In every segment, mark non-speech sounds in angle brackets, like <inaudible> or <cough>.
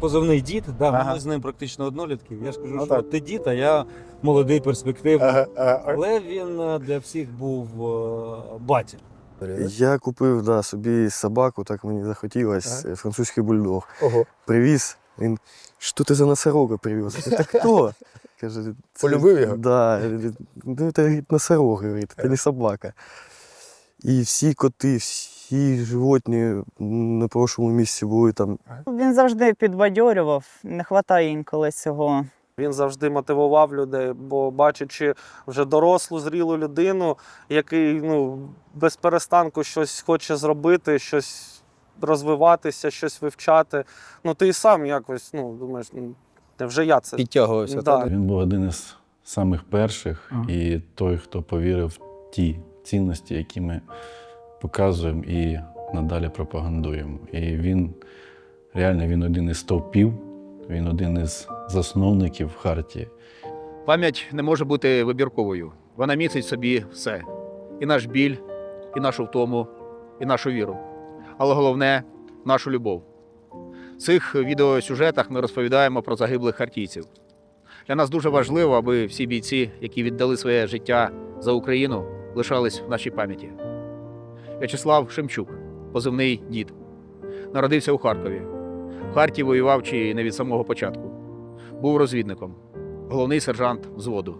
позивний дід, да, Ага. ми з ним практично однолітки. Я ж кажу, Ну, що так. ти дід, а я молодий перспективний. Ага, ага. Але він е, для всіх був е, батя. Я купив да, собі собаку, так мені захотілося, е, французький бульдог. Ого. Привіз. Він, що ти за носорога привіз? Та хто? Каже, Полюбив його? Да. Ну, це носорог, говорить, це не собака. І всі коти, всі животні на прошлому місці були там Він завжди підбадьорював, не вистачає інколи цього. Він завжди мотивував людей, бо бачачи вже дорослу, зрілу людину, який ну, без перестанку щось хоче зробити, щось розвиватися, щось вивчати. Ну ти і сам якось ну, думаєш, невже я це. Підтягувався. Да. Він був один із самих перших Ага. і той, хто повірив в ті цінності, які ми показуємо і надалі пропагандуємо. І він реально він один із стовпів, він один із засновників Хартії. Пам'ять не може бути вибірковою. Вона містить собі все: і наш біль, і нашу втому, і нашу віру. Але головне нашу любов. В цих відеосюжетах ми розповідаємо про загиблих хартійців. Для нас дуже важливо, аби всі бійці, які віддали своє життя за Україну, лишались в нашій пам'яті. В'ячеслав Шемчук, позивний дід, народився у Харкові. В Харті воював чи не від самого початку. Був розвідником головний сержант взводу.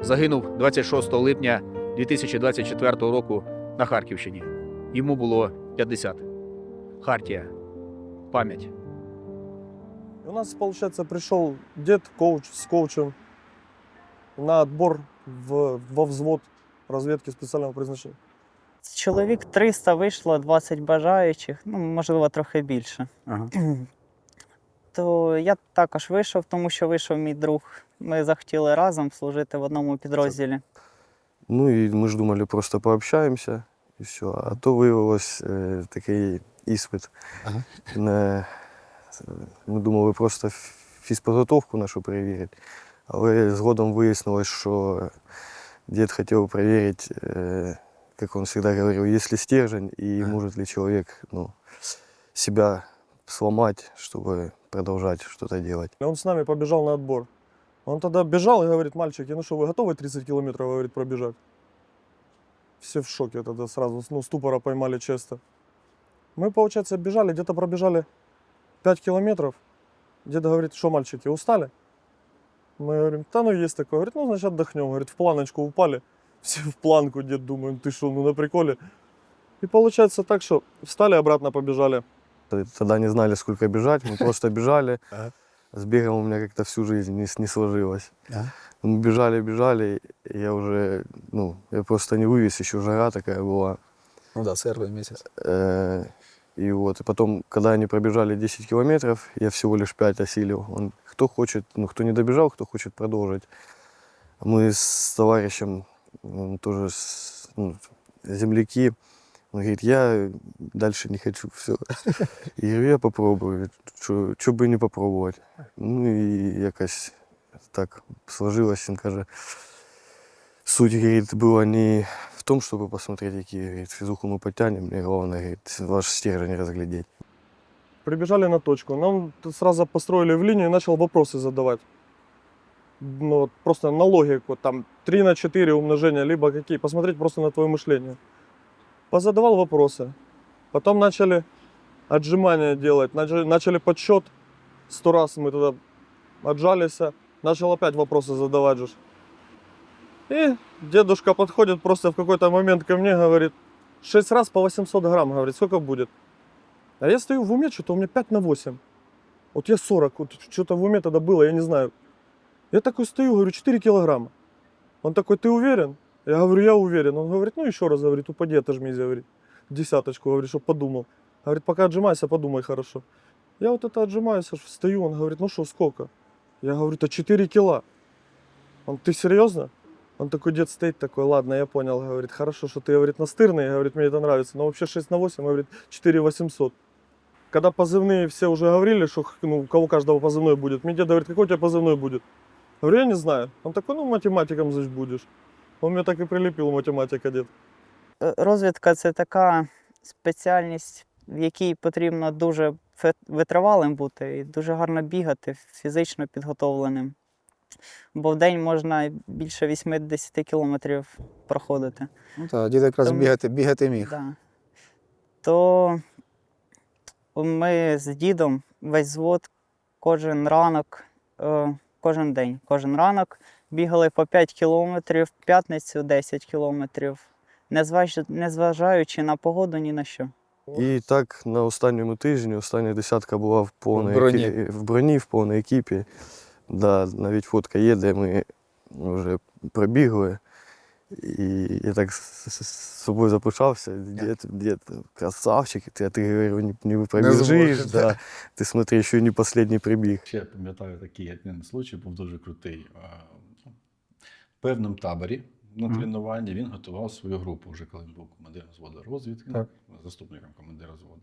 Загинув 26 липня 2024 року на Харківщині. Йому було 50. Хартія. Пам'ять. У нас, получается, пришел дед, коуч с коучем на отбор в, во взвод разведки специального призначения. Чоловік 300 вийшло, 20 бажаючих, ну, можливо, трохи більше. Ага. <clears throat> То я також вийшов, тому що вийшов мій друг. Ми захотіли разом служити в одному підрозділі. Ну і ми ж думали, просто пообщаємося і все. А то виявилось е, такий іспит. Ага. На, ми думали просто фізпідготовку нашу перевірити. Але згодом вияснилось, що дід хотів перевірити, е, як він завжди говорив, є ли стержень і Ага. може ли чоловік ну, себя сломать, чтобы продолжать что-то делать. И Он с нами побежал на отбор. Он тогда бежал и говорит, мальчики, ну что, вы готовы 30 километров, говорит, пробежать? Все в шоке тогда сразу, ну, ступора поймали чисто. Мы, получается, бежали, где-то пробежали 5 километров. Дед говорит, что, мальчики, устали? Мы говорим, да ну есть такое. Говорит, ну, значит, отдохнем. Говорит, в планочку упали. Все в планку, дед, думаем, ты что, ну на приколе. И получается так, что встали, обратно побежали. Тогда не знали, сколько бежать, мы просто бежали. <laughs> С бегом у меня как-то всю жизнь не, сложилось. Мы бежали, бежали, и я уже, ну, я просто не вывез, еще жара такая была. Ну да, серпень місяць. Э, И вот, и потом, когда они пробежали 10 километров, я всего лишь 5 осилил. Он, кто хочет, ну, кто не добежал, кто хочет продолжить. Мы с товарищем, тоже ну, земляки, он говорит, я дальше не хочу, все. И <laughs> говорю, я попробую, что бы не попробовать. Ну и якось так сложилось, він каже, суть, говорит, была не в том, чтобы посмотреть, какие говорит, физуху мы подтянем, мне главное, говорит, ваш стержень разглядеть. Прибежали на точку. Нам сразу построили в линию и начал вопросы задавать. Ну, просто на логику, там 3 на 4 умножения, либо какие, посмотреть просто на твое мышление. Позадавал вопросы. Потом начали отжимания делать, начали, начали подсчет. Сто раз мы туда отжались, начал опять вопросы задавать же. И дедушка подходит просто в какой-то момент ко мне, говорит, 6 раз по 800 грамм, говорит, сколько будет? А я стою в уме, что-то у меня 5 на 8. Вот я 40, вот что-то в уме тогда было, я не знаю. Я такой стою, говорю, 4 килограмма. Он такой, ты уверен? Я говорю, я уверен. Он говорит, ну еще раз, говорит, упади, отожмись, говорит. Десяточку, говорит, чтобы подумал. Говорит, пока отжимайся, подумай хорошо. Я вот это отжимаюсь, аж встаю, он говорит, ну что, сколько? Я говорю, это 4 кила. Он, ты серьезно? Он такой, дед стоит такой, ладно, я понял, говорит, хорошо, что ты, говорит, настырный, говорит, мне это нравится, но вообще 6 на 8, говорит, 4 800. Когда позывные все уже говорили, что ну, у кого каждого позывной будет, мне дед говорит, какой у тебя позывной будет? Говорю, я не знаю. Он такой, ну, математиком, значит, будешь. Он меня так и прилепил, математика, дед. Е, Розвідка це така спеціальність, в якій потрібно дуже витривалим бути і дуже гарно бігати, фізично підготовленим. Бо в день можна більше 80 кілометрів проходити. Ну так, дід якраз Тому- бігати, бігати міг. Да. То ми з дідом весь звод кожен ранок, е, кожен день, кожен ранок бігали по 5 кілометрів, в п'ятницю 10 кілометрів, незважаючи на погоду ні на що. І так на останньому тижні, остання десятка була в повній В броні. екі- в броні, в повній екіпі. Да, навіть фотка є, де ми вже пробігли. І я так з, собою запишався. Дід, дід, красавчик, ти, а ти говорю, не, не пробіжиш. да. Ти смотри, що не останній прибіг. Ще пам'ятаю такий один случай, був дуже крутий. В певному таборі на тренуванні він готував свою групу, вже коли він був командиром зводу розвідки, Так. заступником командира зводу.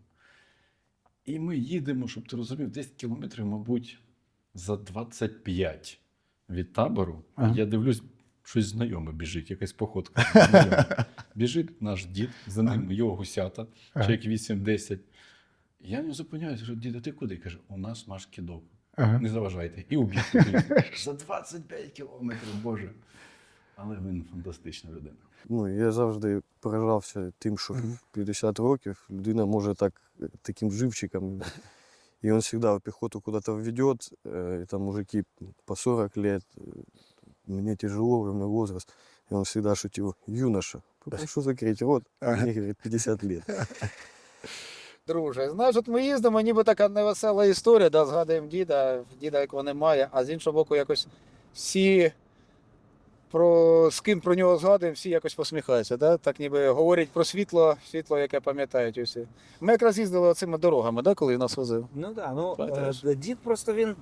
І ми їдемо, щоб ти розумів, десь кілометрів, мабуть, за 25 від табору. Ага. Я дивлюсь, щось знайоме біжить, якась походка. знайома. <laughs> Біжить наш дід, за ним його гусята, чоловік 8-10. Я не зупиняюся, кажу, діда, ти куди? Каже, у нас наш кидок. Ага. Не заважайте. І убіг. <laughs> За 25 кілометрів, Боже. Але він фантастична людина. Ну, я завжди поражався тим, що 50 років людина може так, таким живчиком. И он всегда в пехоту куда-то введет, и там мужики по 40 лет, э, мне тяжело, у меня возраст. И он всегда шутил, юноша, попрошу закрыть рот, мне, говорит, 50 лет. <laughs> Друже, знаєш, от ми їздимо, ніби така невесела історія, да, згадуємо діда, діда якого немає, а з іншого боку, якось всі про з ким про нього згадуємо, всі якось посміхаються. Да? Так ніби говорять про світло, світло, яке пам'ятають усі. Ми якраз їздили оцими дорогами, да, коли він нас возив. Ну так, ну Пам'ятаєш? е, дід просто він.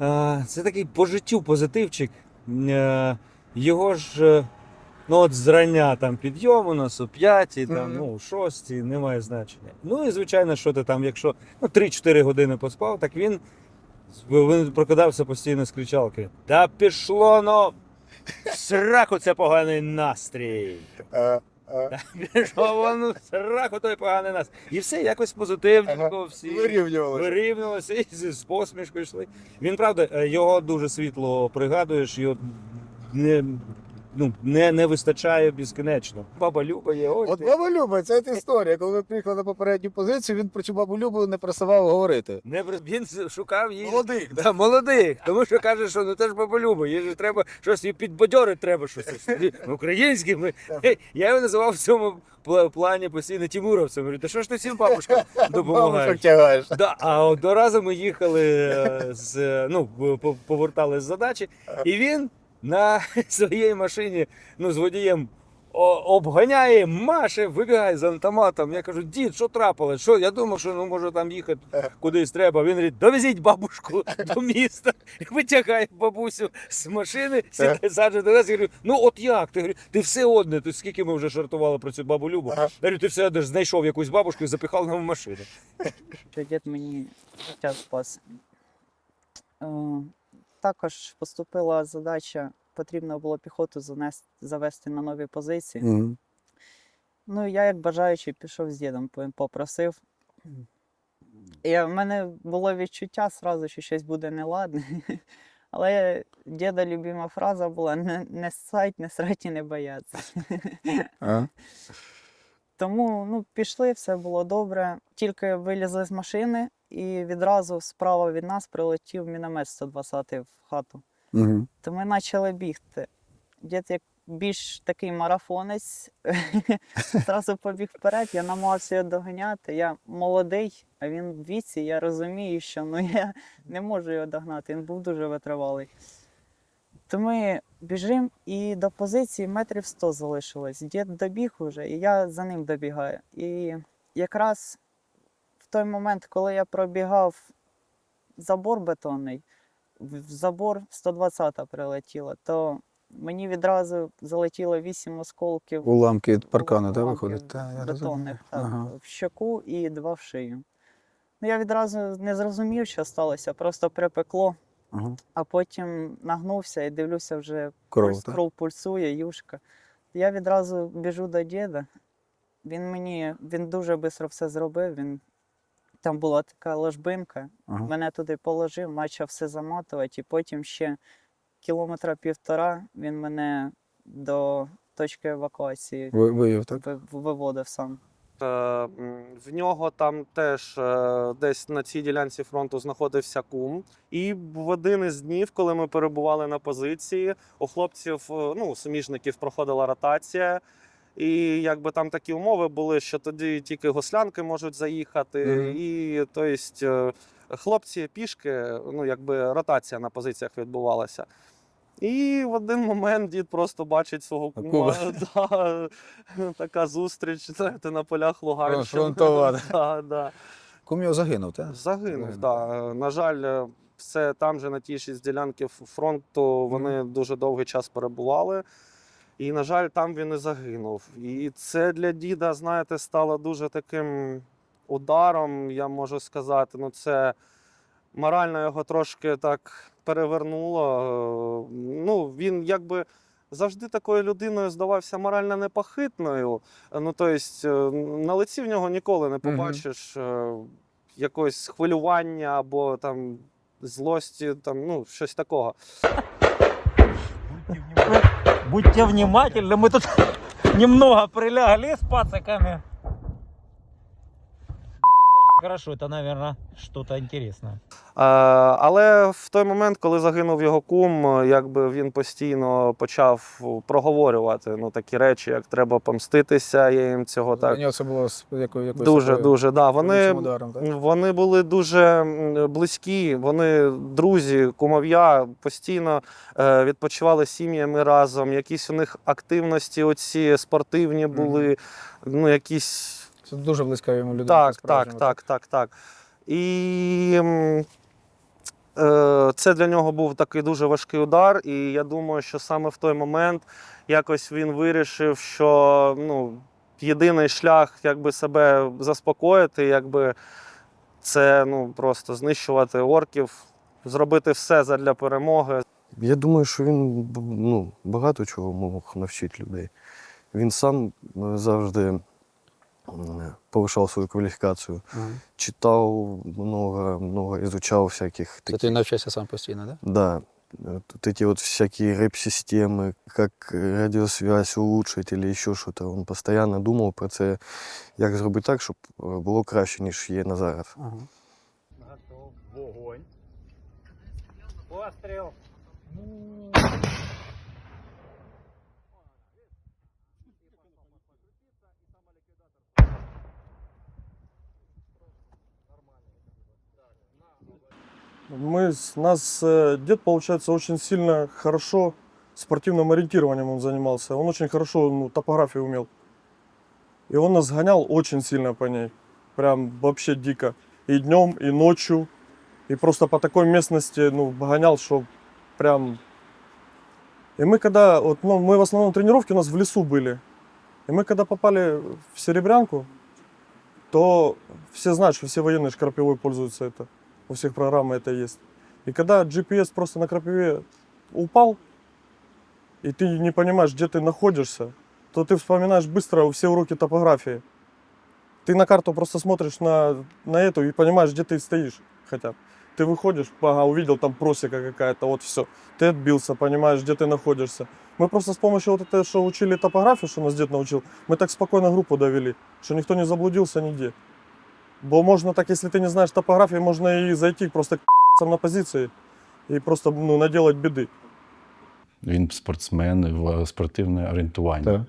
е, Це такий по життю позитивчик. Е, Його ж. е, Ну, от зрання там підйом у нас о 5, там, ну, о 6, немає значення. Ну і звичайно, що ти там, якщо ну, 3-4 години поспав, так він, він прокидався постійно з кричалки. Та пішло, ну, в сраку це поганий настрій. А, а, <laughs> воно сраку той поганий нас. І все, якось позитивно, всі. вирівнювалося. вирівнювалося і з, з посмішкою йшли. Він, правда, е, його дуже світло пригадуєш, його не, ну, не, не вистачає безкінечно. Баба Люба є, ось. От ти. баба Люба, це та історія. Коли ви приїхали на попередню позицію, він про цю бабу Любу не переставав говорити. Не, він шукав її. Молодих, Да, молодих. Тому що каже, що ну теж баба Люба, їй же треба щось і підбадьорити треба щось. Українське. Ми... Я його називав в цьому пла- плані постійно тімуровцем. Говорю, та що ж ти всім бабушкам <laughs> допомагаєш? Тягаєш. Да, а одного разу ми їхали е, з е, ну, по- повертали з задачі, і він на <laughs> своїй машині ну, з водієм обганяє, маше, вибігає з автоматом. Я кажу, дід, що трапилось? Що? Я думав, що ну, може там їхати <laughs> кудись треба. Він говорить, довезіть бабушку <laughs> до міста. Витягає бабусю з машини, сідає, саджає до нас. Я говорю, ну от як? Ти, говорю, ти все одне, ти скільки ми вже жартували про цю бабу Любу. Ага. Я говорю, ти все одне ж знайшов якусь бабушку і запихав на машину. дід мені життя спас. Також поступила задача, потрібно було піхоту занести, завести на нові позиції. Ну, я, як бажаючий, пішов з дідом, попросив. І в мене було відчуття сразу, що щось буде неладне. <laughs> Але діда любима фраза була: не, не ссать, не срать і не бояться. А? <laughs> Тому ну, пішли, все було добре. Тільки вилізли з машини, і відразу справа від нас прилетів міномет 120 в хату. Угу. То ми почали бігти. Дід як більш такий марафонець, <laughs> зразу побіг вперед, я намагався його доганяти. Я молодий, а він в віці, я розумію, що ну, я не можу його догнати. Він був дуже витривалий. То ми біжимо і до позиції метрів 100 залишилось. Дід добіг уже, і я за ним добігаю. І якраз в той момент, коли я пробігав забор бетонний, в забор 120-та прилетіла, то мені відразу залетіло 8 осколків Уламки від паркану, так, виходить? Та, я бетонних, так, Ага. в щоку і два в шию. Ну, я відразу не зрозумів, що сталося, просто припекло, Ага. а потім нагнувся і дивлюся, вже Кров, пульс, кров пульсує, юшка. Я відразу біжу до діда. Він мені він дуже швидко все зробив. Він Там була така ложбинка. Ага. Мене туди положив, почав все замотувати, і потім ще кілометра півтора він мене до точки евакуації Ви- Вивів, так? виводив сам. Е, В нього там теж е, десь на цій ділянці фронту знаходився кум. І в один із днів, коли ми перебували на позиції, у хлопців, е, ну, суміжників, проходила ротація. І якби там такі умови були, що тоді тільки гослянки можуть заїхати. Мгм. І то е, хлопці пішки, ну якби ротація на позиціях відбувалася. І в один момент дід просто бачить свого Кума. <laughs> Да, така зустріч знаєте, на полях Луганщини. Да. <laughs> Да, да. Кум його загинув, так? Загинув, так. На жаль, все там же на тій шість ділянки фронту вони дуже довгий час перебували. І, на жаль, там він і загинув. І це для діда, знаєте, стало дуже таким ударом, я можу сказати. Ну, це морально його трошки так перевернуло. Е, Ну, він якби завжди такою людиною здавався морально непохитною. Ну, тобто, на лиці в нього ніколи не побачиш е, якогось хвилювання або там злості, там, ну, щось такого. Будьте внимательны, мы тут <laughs> немного прилягли с пацаками. Хорошо, это, наверное, что-то. Е, Але в той момент, коли загинув його кум, якби він постійно почав проговорювати ну, такі речі, як треба помститися, я їм цього Для так. нього це було якою якоюсь Дуже, такою дуже, да. Вони, ударом, так? вони були дуже близькі, вони друзі, кумов'я, постійно е, відпочивали сім'ями разом. Якісь у них активності оці спортивні були, ну якісь Це дуже близька йому людина. так, так, так, так, так. І е, це для нього був такий дуже важкий удар. І я думаю, що саме в той момент якось він вирішив, що ну, єдиний шлях якби себе заспокоїти, якби це ну, просто знищувати орків, зробити все задля перемоги. Я думаю, що він ну, багато чого мог навчити людей. Він сам е, завжди м, повишав свою кваліфікацію, Ага. читав много, много изучал всяких Це таких. ти навчався сам постійно, так? Да, э, вот эти вот всякие рэп-системы, как э, радиосвязь улучшить или еще что-то. Он постоянно думав про це, як зробити так, щоб е, було краще, ніж є на зараз. Ага. Готов. Вогонь. Пострел. Мы, нас э, дед, получается, очень сильно хорошо спортивным ориентированием он занимался. Он очень хорошо ну, топографию умел. И он нас гонял очень сильно по ней. Прям вообще дико. И днем, и ночью. И просто по такой местности, ну, гонял, что прям... И мы когда, вот, ну, мы в основном тренировки у нас в лесу были. И мы когда попали в Серебрянку, то все знают, что все военные шкарпевой пользуются это. У всех программы это есть. И когда GPS просто на крапиве упал, и ты не понимаешь, где ты находишься, то ты вспоминаешь быстро все уроки топографии. Ты на карту просто смотришь на, на эту и понимаешь, где ты стоишь хотя бы. Ты выходишь, ага, увидел там просека какая-то, вот все. Ты отбился, понимаешь, где ты находишься. Мы просто с помощью вот этого, что учили топографию, что нас дед научил, мы так спокойно группу довели, что никто не заблудился нигде. Бо можна так, если ты не знаешь топографии, можно и зайти просто к на позиции и просто ну, наделать беды. Він спортсмен в спортивне орієнтування. Так.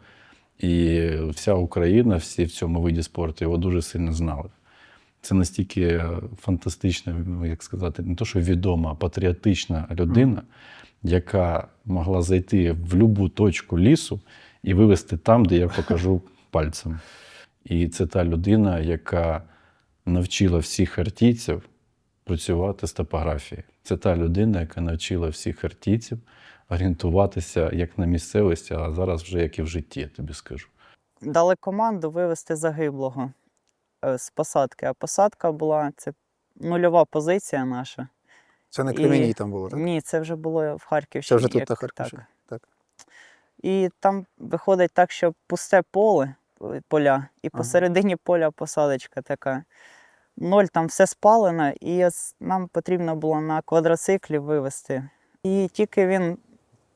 І вся Україна, всі в цьому виді спорту його дуже сильно знали. Це настільки фантастична, як сказати, не то, що відома, а патріотична людина, яка могла зайти в будь-яку точку лісу і вивести там, де я покажу пальцем. І це та людина, яка навчила всіх артійців працювати з топографією. Це та людина, яка навчила всіх артійців орієнтуватися як на місцевості, а зараз вже як і в житті, я тобі скажу. Дали команду вивести загиблого е, з посадки. А посадка була це нульова позиція наша. Це на І- там було, так? Ні, це вже було в Харківщині. Це вже тут як- на Харківщині. Так. Так. І там виходить так, що пусте поле, е, поля, і Ага. посередині поля посадочка така. Ноль, там все спалено, і нам потрібно було на квадроциклі вивезти. І тільки він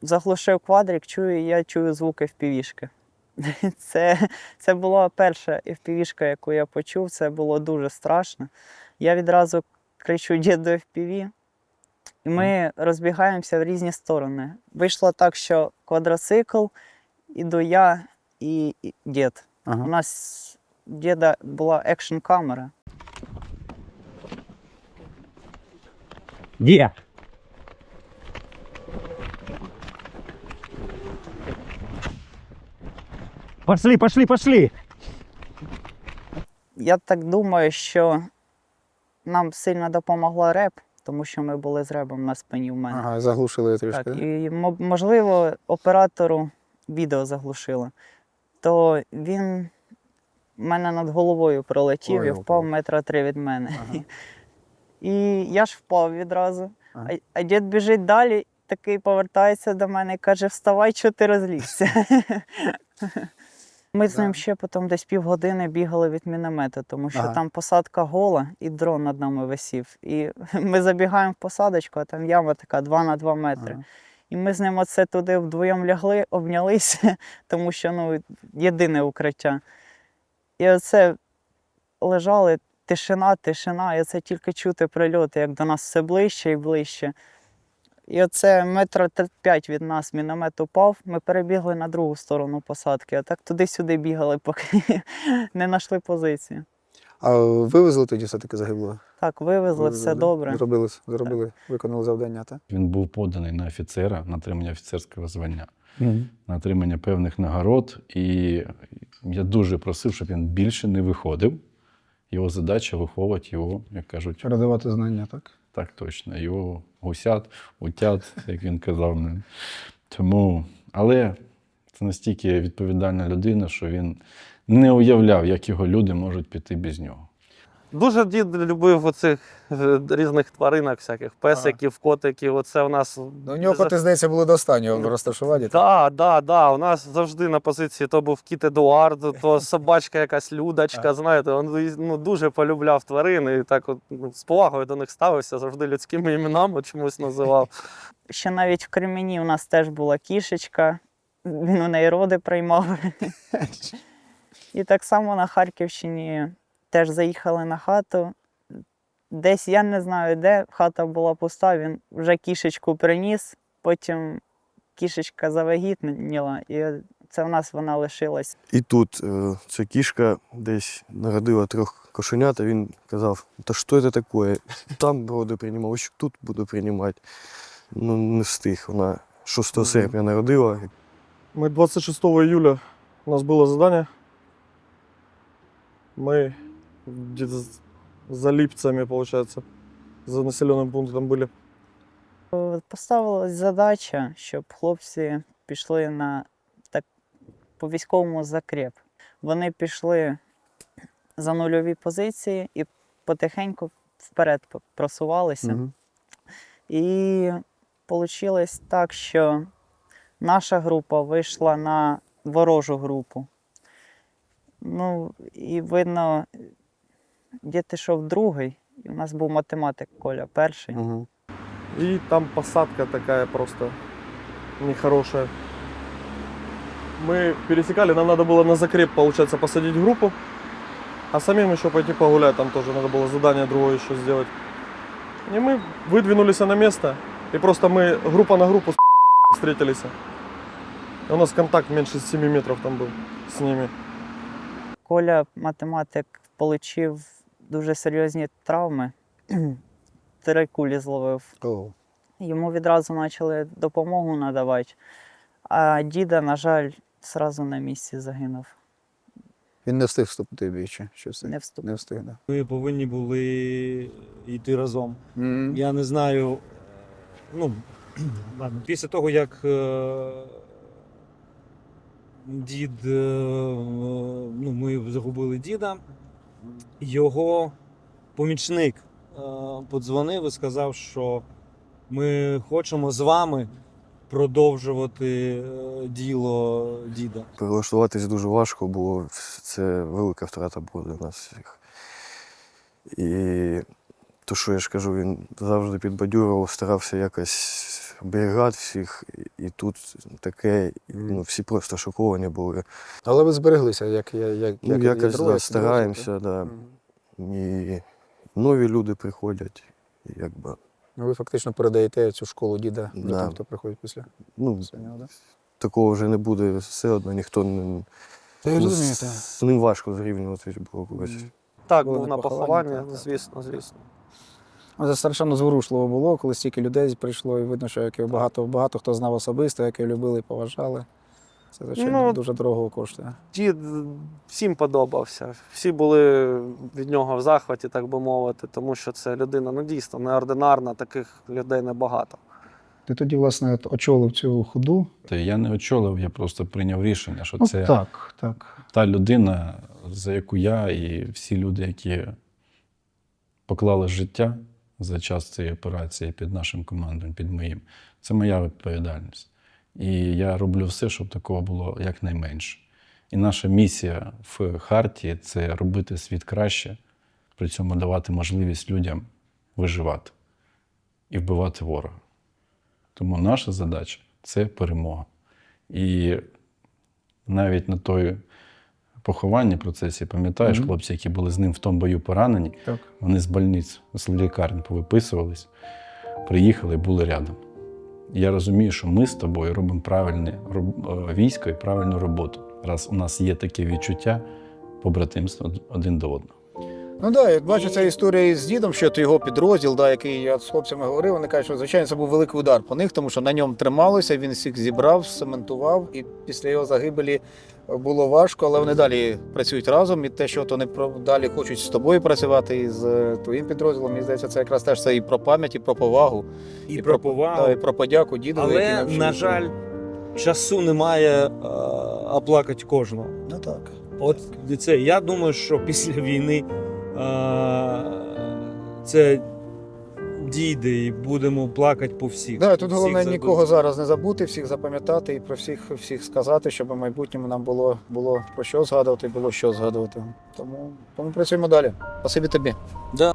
заглушив квадрик, чую, я чую звуки впівішки. <laughs> Це, це була перша впівішка, яку я почув, це було дуже страшно. Я відразу кричу діду FPV, і ми розбігаємося в різні сторони. Вийшло так, що квадроцикл, іду я і, дід. У нас діда була екшн камера. Где? Пошли, пошли, пошли. Я так думаю, що нам сильно допомогла реп, тому що ми були з ребом на спині в мене. Ага, заглушили трішки. Так, да? і можливо, оператору відео заглушило, то він в мене над головою пролетів Ой, і впав метра три від мене. Ага. <laughs> І я ж впав відразу. Ага. А, а дід біжить далі, такий повертається до мене і каже: Вставай, що ти розлізся. Ми з ним ще потім десь півгодини бігали від міномета, тому що Ага. там посадка гола і дрон над нами висів. І <laughs> ми забігаємо в посадочку, а там яма така 2 на 2 метри. Ага. І ми з ним оце туди вдвоєм лягли, обнялися, <laughs> тому що ну, єдине укриття. І оце лежали, тишина, тишина, і оце тільки чути прильоти, як до нас все ближче і ближче. І оце т- п'ять від нас міномет упав, ми перебігли на другу сторону посадки, а так туди-сюди бігали, поки <laughs> не знайшли позицію. А вивезли тоді все-таки загиблого? Так, вивезли, все Вивезли, да? добре. Зробили, зробили, виконали завдання, так? Він був поданий на офіцера, на отримання офіцерського звання, на отримання певних нагород. І я дуже просив, щоб він більше не виходив. Його задача виховувати його, як кажуть, Передавати знання, так? так точно, його гусят, утят, як він казав. Тому, але це настільки відповідальна людина, що він не уявляв, як його люди можуть піти без нього. Дуже дід любив оцих е, різних тваринок, всяких песиків, котиків. Оце у нас. Ну, у нього коти, здається, були до останнього розташування. Так, так, так. У нас завжди на позиції то був кіт Едуард, то <laughs> собачка якась людочка. Знаєте, він ну, дуже полюбляв тварин і так от, ну, з повагою до них ставився, завжди людськими іменами чомусь називав. Ще навіть в Кремені у нас теж була кішечка, він у неї роди приймав. <laughs> І так само на Харківщині теж заїхали на хату. Десь я не знаю де, хата була пуста, він вже кішечку приніс, потім кішечка завагітніла, і це в нас вона лишилась. І тут е, ця кішка десь народила трьох кошенят, а він казав, та що це таке? Там роди приймав, ось тут буду приймати. Ну, не встиг. Вона 6 серпня народила. Мы 26 июля у нас было задание. Мы где-то за Липцами, получается, за населенным пунктом были. Е, Поставилась задача, щоб хлопці пішли на так, по військовому закреп. Вони пішли за нульові позиції і потихеньку вперед просувалися. Мгм. І вийшло так, що наша група вийшла на ворожу групу. Ну, і видно, дід йшов другий, і у нас був математик Коля перший. Мгм. И там посадка такая просто нехорошая. Мы пересекали, нам надо было на закреп, получается, посадить группу, а самим еще пойти погулять, там тоже надо было задание другое еще сделать. И мы выдвинулись на место, и просто мы группа на группу с встретились. И у нас контакт меньше 7 метров там был с ними. Коля, математик, отримав дуже серйозні травми. <clears throat> Три кулі зловив. О, Йому відразу почали допомогу надавати. А діда, на жаль, зразу на місці загинув. Він не встиг вступити в бій, чи що все? Не вступ. Не встиг, да. Ви повинні були йти разом. Мгм. Я не знаю. Ну, <clears throat> ладно, після того, як е, дід, е, ну, ми загубили діда, його помічник е, подзвонив і сказав, що ми хочемо з вами продовжувати е, діло діда. Прилаштуватись дуже важко було. Це велика втрата була для нас всіх. І то, що я ж кажу, він завжди підбадьорував, старався якось оберігати всіх. І тут таке, ну, всі просто шоковані були. Але ви збереглися, як, як, як, Ну, як якось ядро, да, як стараємося, да. І нові люди приходять, якби, Ну, Ви фактично передаєте цю школу діда Да. людям, хто приходить після ну, сьогодні, да? такого вже не буде все одно, ніхто не. Та я ну, розумію, з, з ним важко зрівнювати було когось. Так, був на так. звісно, звісно. Це страшенно зворушливо було, коли стільки людей прийшло, і видно, що як його багато, багато хто знав особисто, як його любили і поважали. Це, звичайно, Ну, дуже дорого коштує. Дід всім подобався. Всі були від нього в захваті, так би мовити, тому що це людина ну, дійсно неординарна, таких людей небагато. Ти тоді, власне, очолив цю ходу. Та я не очолив, я просто прийняв рішення, що Ну, це так, так. та людина, за яку я і всі люди, які поклали життя за час цієї операції під нашим командом, під моїм, це моя відповідальність. І я роблю все, щоб такого було якнайменше. І наша місія в Хартії це робити світ краще, при цьому давати можливість людям виживати і вбивати ворога. Тому наша задача це перемога. І навіть на той похованні процесі, пам'ятаєш, Мгм. хлопці, які були з ним в тому бою поранені, Так. вони з больниць, з лікарень повиписувались, приїхали, були рядом. Я розумію, що ми з тобою робимо правильне е, військо і правильну роботу, раз у нас є таке відчуття побратимства один до одного. Ну так, да, як бачу, ця історія із дідом, що його підрозділ, да, який я з хлопцями говорив, вони кажуть, що звичайно це був великий удар по них, тому що на ньому трималося, він всіх зібрав, цементував, і після його загибелі було важко, але вони далі працюють разом. І те, що от вони про- далі хочуть з тобою працювати і з е, твоїм підрозділом, мені здається, це якраз теж це і про пам'ять, і про повагу, І про повагу. да, і про подяку діду. Але, на жаль, часу немає е, оплакати кожного. ну так. От це я думаю, що після війни е, це дійде і будемо плакати по всіх. Да, тут Всіх головне за- нікого зараз не забути, всіх запам'ятати і про всіх всіх сказати, щоб у майбутньому нам було, було про що згадувати, було що згадувати. Тому, тому працюємо далі. Спасибі тобі. Да.